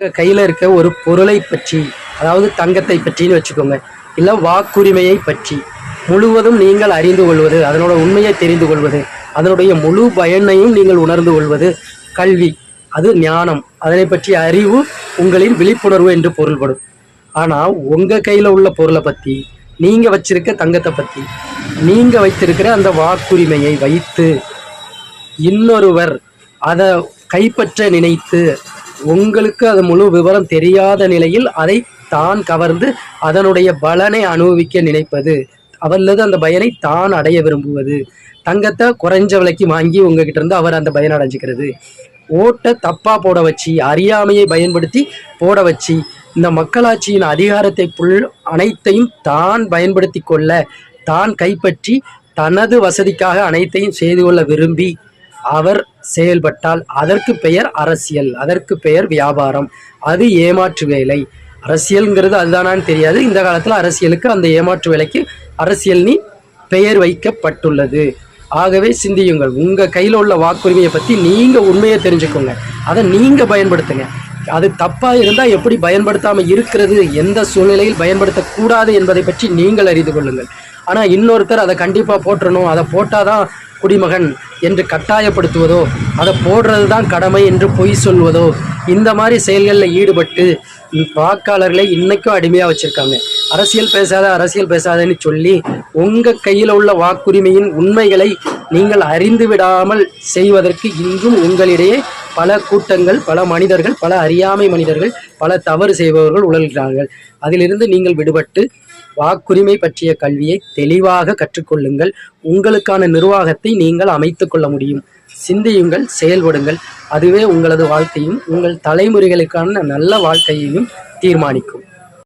உங்கள் கையில் இருக்க ஒரு பொருளை பற்றி அதாவது தங்கத்தை பற்றின்னு வச்சுக்கோங்க. இல்லை வாக்குரிமையை பற்றி. முழுவதும் நீங்கள் அறிந்து கொள்வது அதனோட உண்மையை தெரிந்து கொள்வது அதனுடைய முழு பயனையும் நீங்கள் உணர்ந்து கொள்வது கல்வி. அது ஞானம். அதனை பற்றிய அறிவு உங்களின் விழிப்புணர்வு என்று பொருள்படும். ஆனால் உங்கள் கையில் உள்ள பொருளை பற்றி நீங்கள் வச்சிருக்க தங்கத்தை பற்றி நீங்கள் வைத்திருக்கிற அந்த வாக்குரிமையை வைத்து இன்னொருவர் அதை கைப்பற்ற நினைத்து உங்களுக்கு அது முழு விவரம் தெரியாத நிலையில் அதை தான் கவர்ந்து அதனுடைய பலனை அனுபவிக்க நினைப்பது. அவல்லது அந்த பயனை தான் அடைய விரும்புவது. தங்கத்தை குறைஞ்ச விலைக்கு வாங்கி உங்ககிட்ட இருந்து அவர் அந்த பயனை அடைஞ்சிக்கிறது. ஓட்டை தப்பாக போட வச்சு அறியாமையை பயன்படுத்தி போட வச்சு இந்த மக்களாட்சியின் அதிகாரத்தை புல் அனைத்தையும் தான் பயன்படுத்தி கொள்ள தான் கைப்பற்றி தனது வசதிக்காக அனைத்தையும் செய்து கொள்ள விரும்பி அவர் செயல்பட்டால் அதற்கு பெயர் அரசியல் அதற்கு பெயர் வியாபாரம். அது ஏமாற்று வேலை. அரசியல்ங்கிறது அதுதானான்னு தெரியாது. இந்த காலத்தில் அரசியலுக்கு அந்த ஏமாற்று வேலைக்கு அரசியல்னி பெயர் வைக்கப்பட்டுள்ளது. ஆகவே சிந்தியுங்கள். உங்கள் கையில் உள்ள வாக்குரிமையை பற்றி நீங்கள் உண்மையை தெரிஞ்சுக்கோங்க. அதை நீங்கள் பயன்படுத்துங்க. அது தப்பாக இருந்தால் எப்படி பயன்படுத்தாமல் இருக்கிறது எந்த சூழ்நிலையில் பயன்படுத்தக்கூடாது என்பதை பற்றி நீங்கள் அறிந்து கொள்ளுங்கள். ஆனால் இன்னொருத்தர் அதை கண்டிப்பாக போட்டுறணும் அதை போட்டால் தான் குடிமகன் என்று கட்டாயப்படுத்துவதோ அதை போடுறது தான் கடமை என்று பொய் சொல்வதோ இந்த மாதிரி செயல்களில் ஈடுபட்டு வாக்காளர்களை இன்றைக்கும் அடிமையாக வச்சுருக்காங்க. அரசியல் பேசாத அரசியல் பேசாதன்னு சொல்லி உங்கள் கையில் உள்ள வாக்குரிமையின் உண்மைகளை நீங்கள் அறிந்து விடாமல் செய்வதற்கு இன்றும் உங்களிடையே பல கூட்டங்கள் பல மனிதர்கள் பல அறியாமை மனிதர்கள் பல தவறு செய்பவர்கள் உழல்கிறார்கள் அதிலிருந்து நீங்கள் விடுபட்டு வாக்குரிமை பற்றிய கல்வியை தெளிவாக கற்றுக்கொள்ளுங்கள். உங்களுக்கான நிர்வாகத்தை நீங்கள் அமைத்து கொள்ள முடியும். சிந்தியுங்கள் செயல்படுங்கள். அதுவே உங்களது வாழ்க்கையும் உங்கள் தலைமுறைகளுக்கான நல்ல வாழ்க்கையையும் தீர்மானிக்கும்.